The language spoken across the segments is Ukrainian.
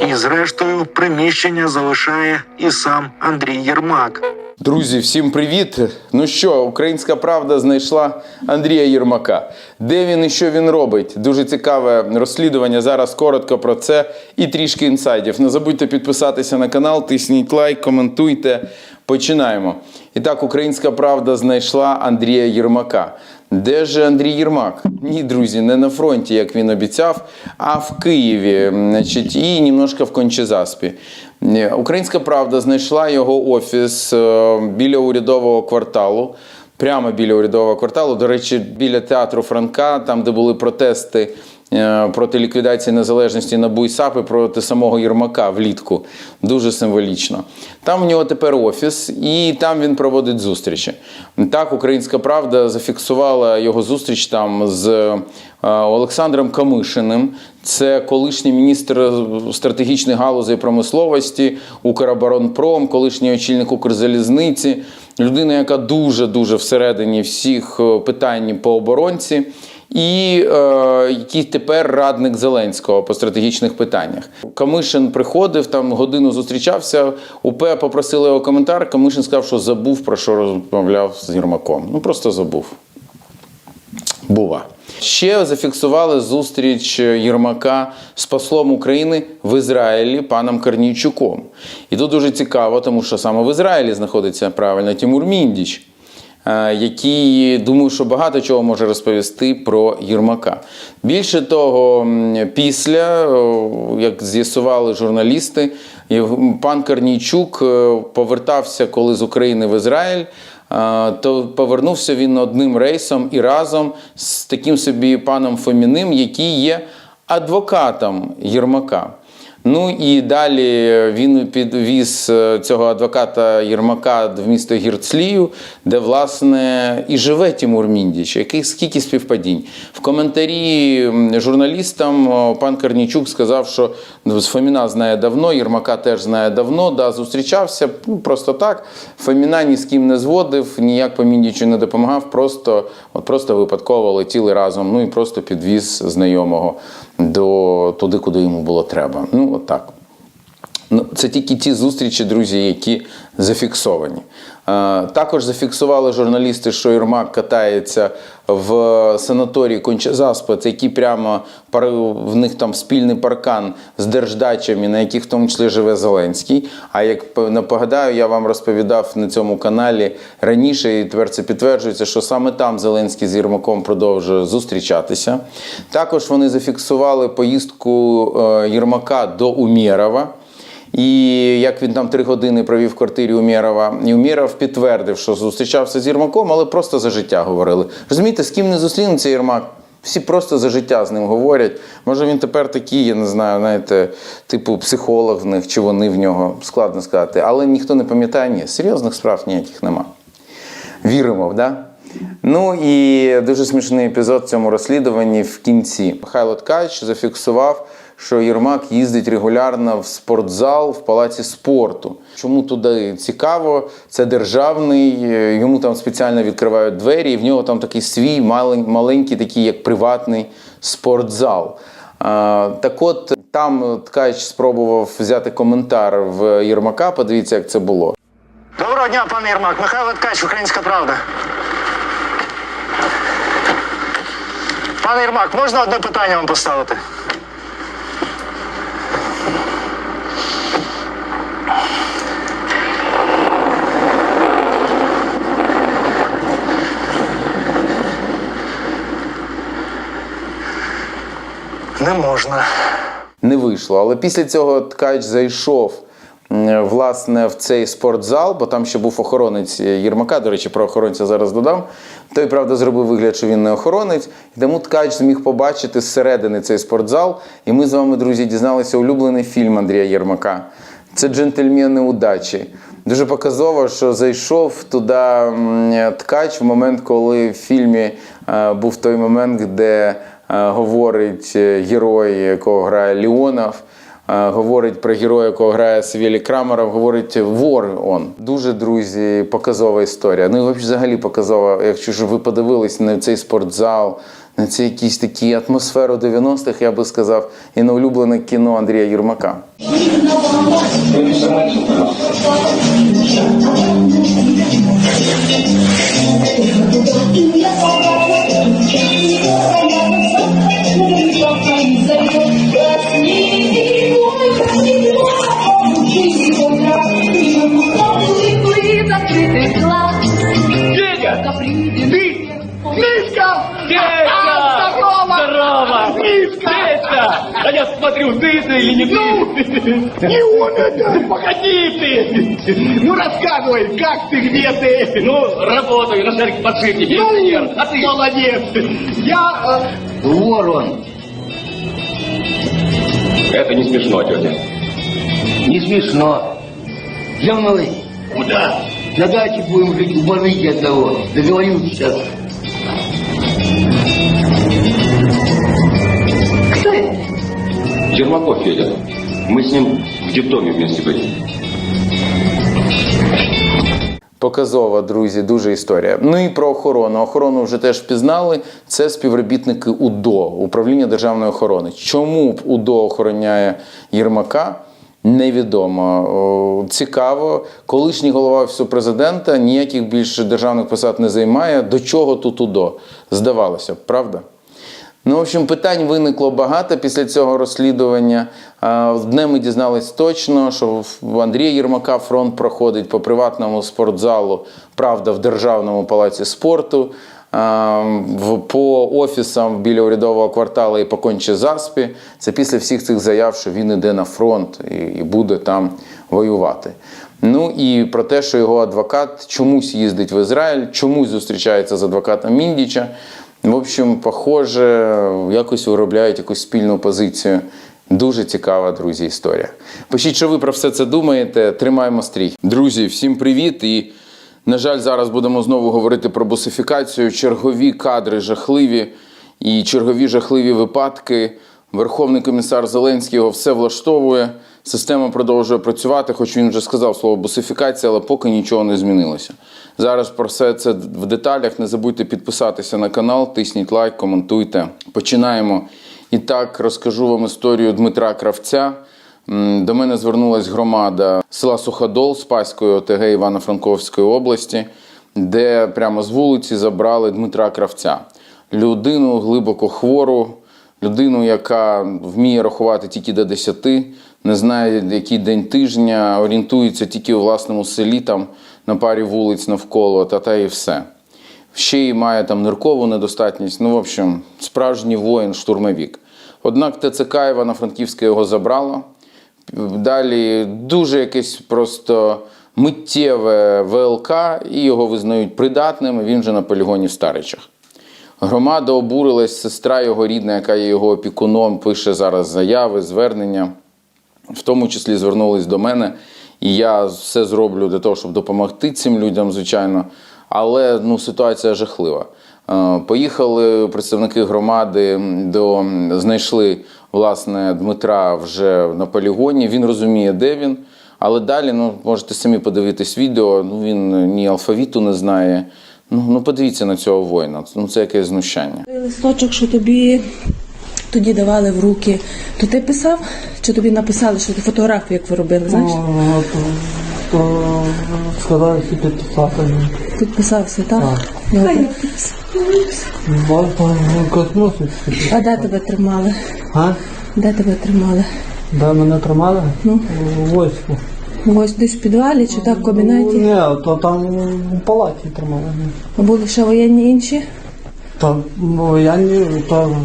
І зрештою приміщення залишає і сам Андрій Єрмак. Друзі, всім привіт! Ну що, українська правда знайшла Андрія Єрмака. Де він і що він робить? Дуже цікаве розслідування. Зараз коротко про це і трішки інсайдів. Не забудьте підписатися на канал, тисніть лайк, коментуйте. Починаємо. І так, українська правда знайшла Андрія Єрмака. Де ж Андрій Єрмак? Ні, друзі, не на фронті, як він обіцяв, а в Києві, значить, і німножко в Кончезаспі. Е, Українська правда знайшла його офіс е, біля урядового кварталу. Прямо біля урядового кварталу, до речі, біля театру Франка, там, де були протести проти ліквідації незалежності НАБУ і САП і проти самого Єрмака влітку. Дуже символічно. Там в нього тепер офіс, і там він проводить зустрічі. Так, Українська Правда зафіксувала його зустріч там з е, Олександром Камишиним. Це колишній міністр стратегічних галузей промисловості, Укроборонпром, колишній очільник Укрзалізниці, людина, яка дуже дуже всередині всіх е, питань по оборонці. І е, який тепер радник Зеленського по стратегічних питаннях. Камишин приходив, там годину зустрічався. УП попросили його коментар. Камишин сказав, що забув про що розмовляв з Єрмаком. Ну просто забув. Бува. Ще зафіксували зустріч Єрмака з послом України в Ізраїлі паном Корнійчуком. І тут дуже цікаво, тому що саме в Ізраїлі знаходиться правильно Тимур Міндіч, який думаю, що багато чого може розповісти про Єрмака. Більше того, після, о, як з'ясували журналісти, пан Корнійчук е, повертався коли з України в Ізраїль. То повернувся він одним рейсом і разом з таким собі паном Фоміним, який є адвокатом Єрмака. Ну і далі він підвіз е, цього адвоката Єрмака в місто Гірцлію, де власне і живе Тимур Міндіч. Який скільки співпадінь в коментарі журналістам пан Корнійчук сказав, що ну, Фоміна знає давно, Єрмака теж знає давно. Да, зустрічався ну, просто так. Фоміна ні з ким не зводив, ніяк по Міндічу не допомагав. Просто от просто випадково летіли разом. Ну і просто підвіз знайомого до туди, куди йому було треба. Ну, от так. Ну, це тільки ті зустрічі, друзі, які зафіксовані. Е, Також зафіксували журналісти, що Єрмак катається в санаторії Кончазаспа, які прямо в них там спільний паркан з держдачами, на яких в тому числі живе Зеленський. А як напогадаю, я вам розповідав на цьому каналі раніше, і тепер це підтверджується, що саме там Зеленський з Єрмаком продовжує зустрічатися. Також вони зафіксували поїздку е, Єрмака до Умєрова. І як він там три години провів в квартирі Умєрова, і Умєров підтвердив, що зустрічався з Єрмаком, але просто за життя говорили. Розумієте, з ким не зустрінеться Єрмак? Всі просто за життя з ним говорять. Може він тепер такий, я не знаю, знаєте, типу психолог в них чи вони в нього, складно сказати. Але ніхто не пам'ятає, ні, серйозних справ ніяких нема. Віримо, да? Ну і дуже смішний епізод в цьому розслідуванні в кінці. Михайло Ткач зафіксував, що Єрмак їздить регулярно в спортзал в палаці спорту. Чому туди цікаво? Це державний, е, йому там спеціально відкривають двері, і в нього там такий свій маленький, такий як приватний спортзал. Так от там Ткач спробував взяти коментар в Єрмака. Подивіться, як це було. Доброго дня, пане Єрмак. Михайло Ткач, Українська Правда. Пане Єрмак, можна одне питання вам поставити? Не можна. не вийшло. Але після цього ткач зайшов власне в цей спортзал, бо там ще був охоронець Єрмака. До речі, про охоронця зараз додам. Той, правда, зробив вигляд, що він не охоронець. Тому ткач зміг побачити зсередини цей спортзал. І ми з вами, друзі, дізналися улюблений фільм Андрія Єрмака. Це джентльмени удачі. Дуже показово, що зайшов туди ткач в момент, коли в фільмі е, був той момент, де говорить е, герой, якого грає Леонов. е, Говорить про героя, якого грає Савєлій Крамаров, говорить вор он. Дуже, друзі, показова історія. Ну і взагалі показова, якщо ж ви подивились на цей спортзал, на це якісь такі атмосферу 90-х, я би сказав, і на улюблене кіно Андрія Юрмака. Я смотрю, ты это или не ты? Не он это! Погоди ты! Ну рассказывай, как ты, где ты? Ну, работаю на шарике подшипнике, инженер. А ты? Молодец! Я... э, вор он. Это не смешно, тетя. Не смешно. Я малый. Куда? На даче будем жить, уборите от того. Договорюсь сейчас. Ермаков Федя. Мы с ним в детдоме вместе были. Показова, друзі, дуже історія. Ну і про охорону. Охорону вже теж впізнали. Це співробітники УДО, управління державної охорони. Чому УДО охороняє Єрмака? Невідомо. Цікаво, колишній голова офісу президента ніяких більше державних посад не займає. До чого тут УДО? Здавалося б, правда? Ну, в общем, питань виникло багато після цього розслідування. А, Одне ми дізнались точно, що в Андрія Єрмака фронт проходить по приватному спортзалу, правда, в Державному палаці спорту, по офісам біля урядового кварталу і по конче заспі. Це після всіх цих заяв, що він іде на фронт і буде там воювати. Ну і про те, що його адвокат чомусь їздить в Ізраїль, чомусь зустрічається з адвокатом Міндіча. В общем, похоже, якось виробляють якусь спільну позицію. Дуже цікава, друзі, історія. Пишіть, що ви про все це думаєте. Тримаємо стрій. Друзі, всім привіт! І, на жаль, зараз будемо знову говорити про бусифікацію. Чергові кадри жахливі і чергові жахливі випадки. Верховний комісар Зеленський його все влаштовує. Система продовжує працювати, хоч він вже сказав слово бусифікація, але поки нічого не змінилося. Зараз про все це в деталях. Не забудьте підписатися на канал, тисніть лайк, коментуйте. Починаємо. І так розкажу вам історію Дмитра Кравця. До мене звернулась громада села Суходол Спаської ОТГ Івано-Франковської області, де прямо з вулиці забрали Дмитра Кравця. Людину глибоко хвору, людину, яка вміє рахувати тільки до 10, не знає, який день тижня, орієнтується тільки у власному селі, там на парі вулиць навколо, та та і все. Ще й має там ниркову недостатність. Ну, в общем, справжній воїн, штурмовік. Однак ТЦК Івано-Франківське його забрало. Далі дуже якесь просто миттєве ВЛК, і його визнають придатним. Він вже на полігоні в Старичах. Громада обурилась, сестра його рідна, яка є його опікуном, пише зараз заяви, звернення. В тому числі звернулись до мене, і я все зроблю для того, щоб допомогти цим людям, звичайно. Але ну, ситуація жахлива. Е, Поїхали представники громади до знайшли власне Дмитра вже на полігоні. Він розуміє, де він. Але далі, ну можете самі подивитись відео. Ну він ні алфавіту не знає. Ну, ну подивіться на цього воїна. Ну це якесь знущання. Листочок, що тобі тоді давали в руки, то ти писав? Чи тобі написали, що ти фотографію, як ви робили, знаєш? Ну, то, то сказали всі підписати. Підписався, так? Добре. Бачите, космосить. А де тебе тримали? А? Де тебе тримали? Де мене тримали? Ну. У війську. Ось десь в підвалі чи так в кабінеті? Ні, то там у палаті тримали. А були ще воєнні інші? Та я то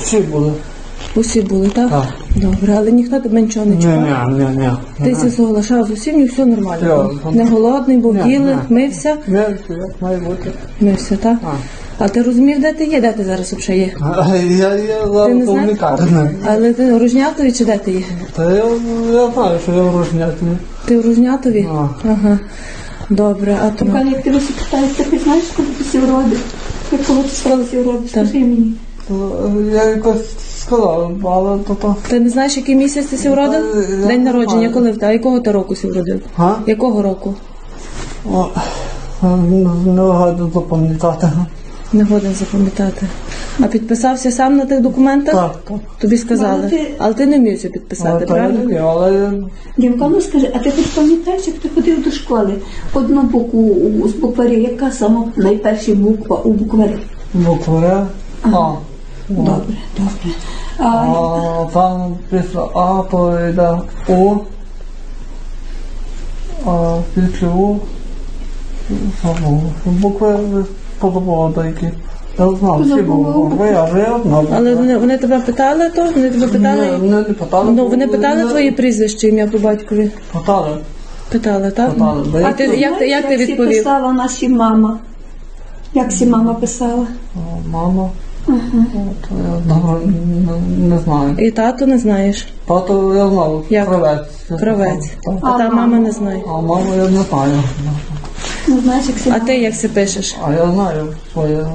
всі були. Усі були, так? Так. Добре, але ніхто тебе нічого не Ні, чіпав. ні, ні, ні. Ти зі соглашав з усім і все нормально. Я- було? Не голодний, був Ні, їли, мився, Ні, як має бути. мився, так? А. А ти розумів, де ти є, де ти зараз взагалі є? А, Я, я Ти не зараз знаєш? лікарні. Але ти у Ружнятові чи де ти є? Та я, я знаю, що я врожнятний. Ти в Ружнятові? А. Ага. Добре, а то Коли як тебе всі питають, ти знаєш, коли ти сівроди? Якого ти стала сівроди? Скажи мені. То Я якось сказав, але то то. ти не знаєш, який місяць ти сівродив? Та, я День не народження, знаю. коли в тебе? А якого ти року сівродив? А? Якого року? О, не, не запам'ятати. Не годен запам'ятати. А підписався сам на тих документах? Так, так. Тобі сказали. Але ти- Але ти не вмів це підписати, Але то я не правда? вмів, але Дімка, ну скажи, а ти хоч пам'ятаєш, як ти ходив до школи? Одну букву у- з букварі, яка сама найперша буква у букварі? буква А. Добре, добре. А, А там після А то йде У. А після У забув. Букви позабув деякі. Я знав всі Позабув. букви, але я знав. Але вони, вони тебе питали то? Вони тебе питали? Ні, вони не питали. Ну, вони питали твої прізвище, ім'я по батькові? Питали. Питали, так? Питали. А ти як, ти- як ти всі відповів? писала наші мама? Як сі мама писала? А, Мама. От, я не, не знаю. І тату не знаєш. Тато я знав. Як? Кравець. Кравець. Так. А та мама не знає. А маму я не знаю. Ну, знаєш, як А ти як це пишеш? А я знаю своє.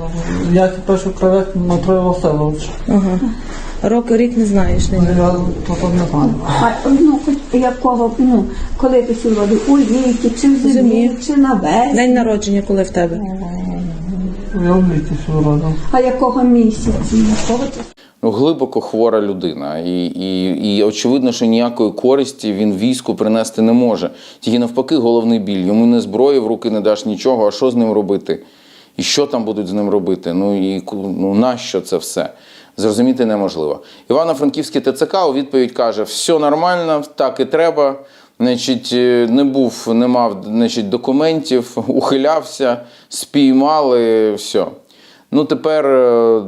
Я пишу кравець Дмитро Васильович. Ага. Рок рік не знаєш. Не Я тото не знаю. А, ну, хоч якого, ну, коли ти вроди, у літі, чи в зимі, Зимі. чи на весні, День народження, коли в тебе? Я в літі а якого місяці, якого ну, глибоко хвора людина, і, і, і очевидно, що ніякої користі він війську принести не може. Тільки навпаки, головний біль. Йому не зброї в руки не даш нічого, а що з ним робити? І що там будуть з ним робити? Ну і ну, нащо це все? Зрозуміти неможливо. Івано-Франківський ТЦК у відповідь каже: все нормально, так і треба. Значить, е, не був, не мав значить, документів, ухилявся, спіймали, все. Ну, тепер е,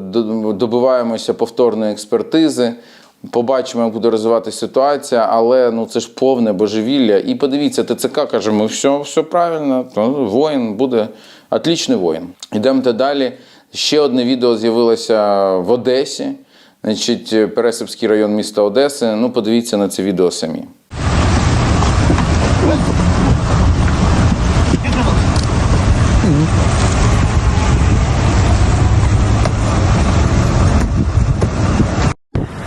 добиваємося повторної експертизи. Побачимо, як буде розвиватися ситуація, але ну це ж повне божевілля. І подивіться, ТЦК каже, ми все, все правильно, то воїн буде отлічний воїн. Йдемо далі. Ще одне відео з'явилося в Одесі, значить, Пересипський район міста Одеси. Ну, подивіться на це відео самі.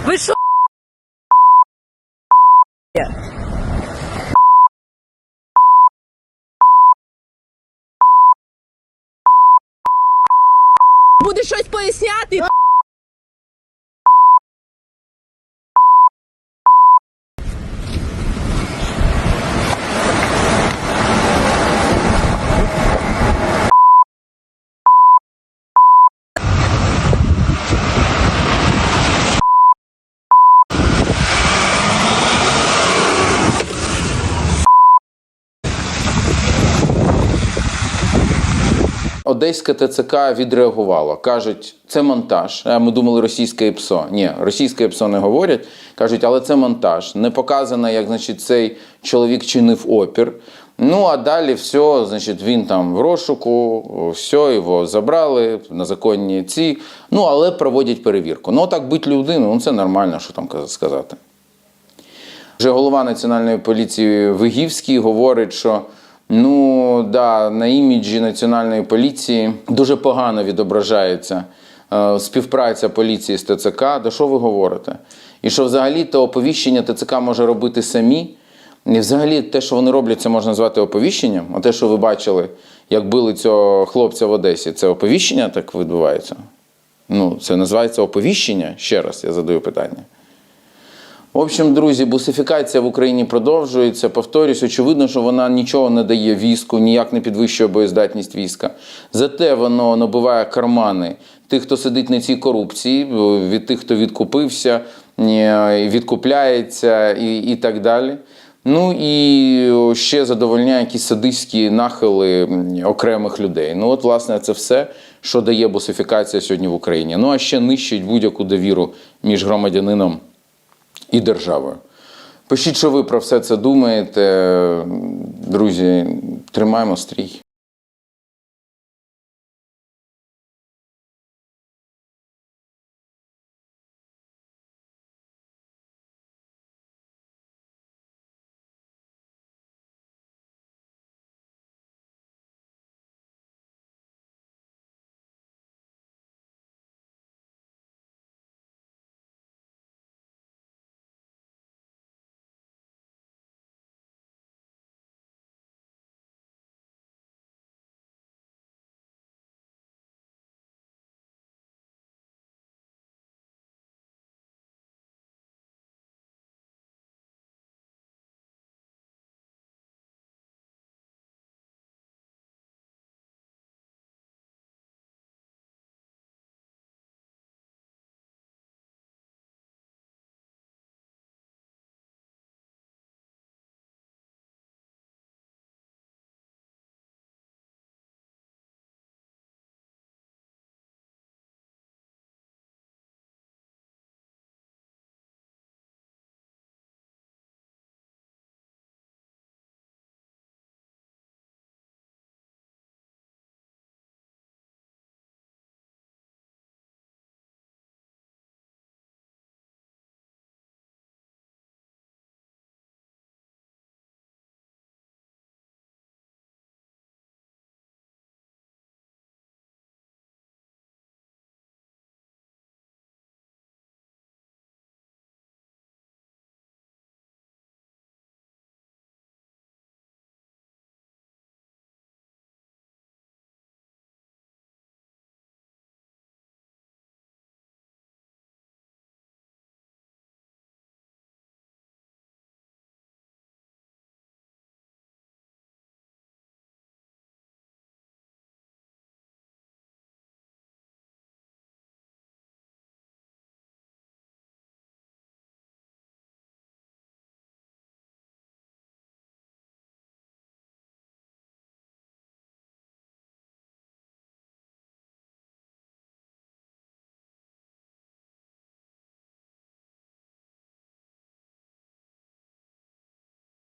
Ви що? Буде щось поясняти? Одеське ТЦК відреагувало. Кажуть, це монтаж. Ми думали, російське ПСО. Ні, російське ПСО не говорять. Кажуть, але це монтаж. Не показано, як значить, цей чоловік чинив опір. Ну а далі все, значить, він там в розшуку, все, його забрали на законні ці. Ну, але проводять перевірку. Ну, так бить людину, ну це нормально, що там сказати. Вже голова національної поліції Вигівський говорить, що ну да, на іміджі національної поліції дуже погано відображається е, співпраця поліції з ТЦК. До що ви говорите? І що взагалі то оповіщення ТЦК може робити самі. І взагалі те, що вони роблять, це можна назвати оповіщенням. А те, що ви бачили, як били цього хлопця в Одесі, це оповіщення так відбувається? Ну, це називається оповіщення. Ще раз я задаю питання. В общем, друзі, бусифікація в Україні продовжується. Повторюсь, очевидно, що вона нічого не дає війську, ніяк не підвищує боєздатність війська. Зате воно набиває кармани тих, хто сидить на цій корупції, від тих, хто відкупився, е, відкупляється і, і так далі. Ну і ще задовольняє якісь садистські нахили окремих людей. Ну, от, власне, це все, що дає бусифікація сьогодні в Україні. Ну а ще нищить будь-яку довіру між громадянином і державою. Пишіть, що ви про все це думаєте. Друзі, тримаємо стрій.